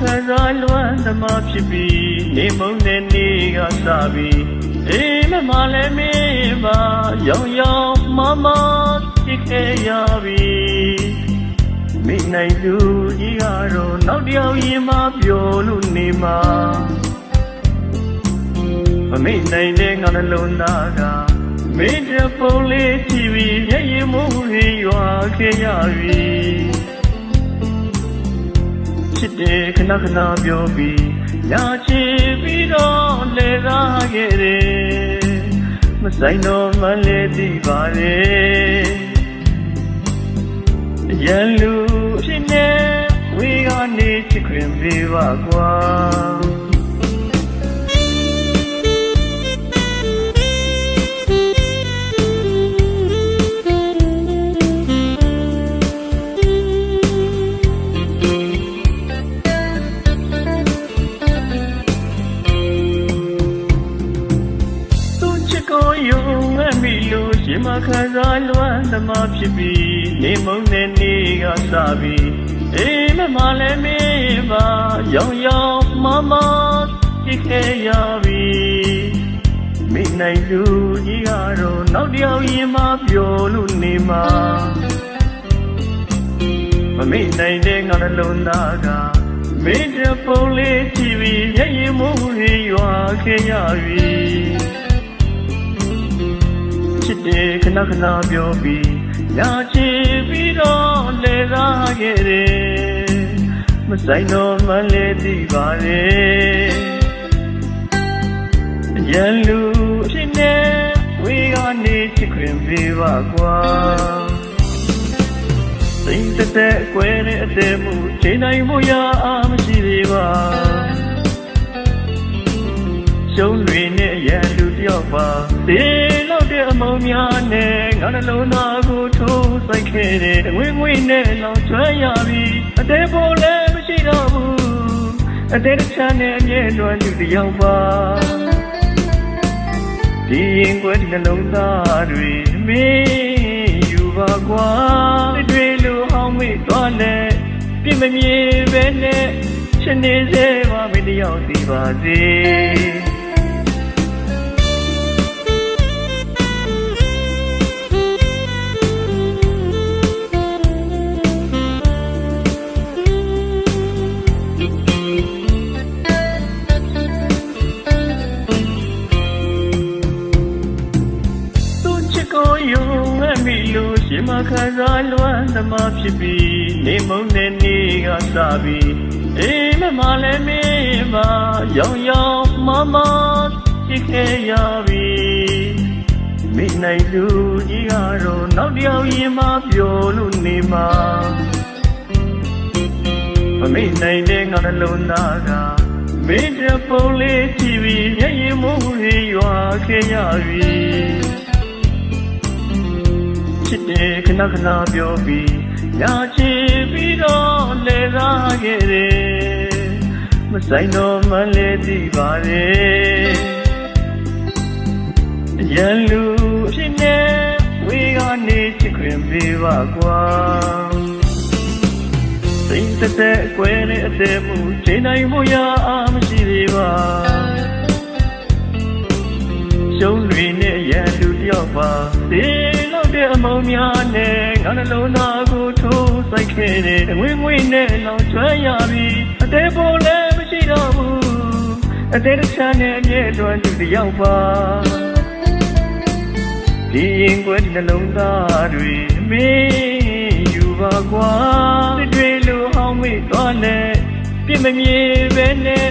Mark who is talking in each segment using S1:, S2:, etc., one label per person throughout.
S1: ခံစားလွမ်းသမားဖြစ်ပြီးနေမုန်းတဲ့နေ့ကစပြီးအေးမမလည်းမင်းပါရောင်ရောင်မမဖြစ်ခဲ့ရပြီမိနိုင်သူကြီးကတော့နောက်တစ်ယောက်ရင်မပြောလို့နေမှာမမိနိုင်တဲ့ငါနှလုံးသားကမင်းတပုံးလေးကြည့်ပြီးမျက်ရည်မိုးရီရွာခဲ့ရပြီ ချစ်တယ်ခဏခဏပြောပြီးညာချစ်ပြီးတော့လဲကားခဲ့တယ်မဆိုင်တော့မလဲသိပါရဲ့ရန်လူဖြစ်နေဝေကနေချစ်ခွင့်ပေးပါကွာ ခံစားလွမ်းသမားဖြစ်ပြီးနေမုန်းတဲ့နေ့ကစပြီးအေးမမလည်းမင်းပါရောင်ရောင်မမကြည့်ခဲ့ရပြီမိနိုင်လူကြီးကတော့နောက်တစ်ယောက်ရင်မပြောလို့နေမှာမမိနိုင်တဲ့ငါနှလုံးသားကမင်းတပုံးလေးကြည့်ပြီးမျက်ရည်မိုးရီရွာခဲ့ရပြီ ချစ်တယ်ခဏခဏပြောပြီးညာချစ်ပြီးတော့လဲကားခဲ့တယ်မဆိုင်တော့မလဲသိပါရဲ့ရန်လူအဖြစ်နဲ့ဝေကနေချစ်ခွင့်ပေးပါကွာစိတ်သက်သက်အကွဲနဲ့အသေးမှုချိန်တိုင်းမှုရအားမရှိသေးပါရှုံးတွေနဲ့ရန်လူတယောက်ပါဒီလောက်တဲ့အ မုံများနဲ့ငါနှလုံးသားကိုထိုးဆိုင်ခဲ့တဲ့ငွေငွေနဲ့လောင်ကျွမ်းရပြီအသေးပေါ်လည်းမရှိတော့ဘူးအသေးတစ်ချမ်းနဲ့အမြဲတမ်းလူတယောက်ပါဒီရင်ကွယ်ဒီနှလုံးသားတွေမင်းယူပါကွာတွေလူဟောင်းမိသွားလဲပြစ်မမြင်ပဲနဲ့ရှင်နေစေပါမတယောက်စီပါစေ ခံစားလွမ်းသမားဖြစ်ပြီးနေမုန်းတဲ့နေ့ကစပြီးအေးမမလည်းမင်းပါရောင်ရောင်မမချစ်ခဲ့ရပြီမိနိုင်လူကြီးကတော့နောက်တစ်ယောက်ရင်မပြောလို့နေမှာမမိနိုင်တဲ့ငါနှလုံးသားကမင်းတပုံးလေးကြည့်ပြီးမျက်ရည်မိုးရီရွာခဲ့ရပြီ ချစ်တယ်ခဏခဏပြောပြီးညာချစ်ပြီးတော့လဲကားခဲ့တယ်မဆိုင်တော့မလဲသိပါရဲ့ရန်လူအဖြစ်နဲ့ဝေကနေချစ်ခွင့်ပေးပါကွာစိတ်သက်သက်အကွဲနဲ့အသေးမှုချိန်တိုင်းမှုရအားမရှိသေးပါရှုံးတွေနဲ့ရန်သူတယောက်ပါဒီလောက် တဲ့အမုံများနဲ့ငါနှလုံးသားကိုထိုးဆိုင်ခဲ့တဲ့ငွေငွေနဲ့လောင်ကျွမ်းရပြီအသေးပေါ်လည်းမရှိတော့ဘူးအသေးတစ်ချမ်းနဲ့အမြဲတမ်းသူတယောက်ပါဒီရင်ကွယ်ဒီနှလုံးသားတွေမင်းယူပါကွာတွေလူဟောင်းမိသွားလဲပြစ်မမြင်ပဲနဲ့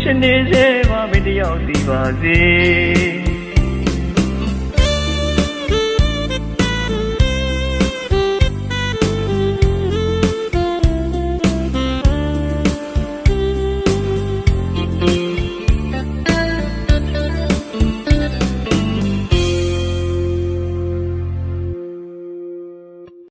S1: ရှင်နေစေပါမတယောက်စီပါစေ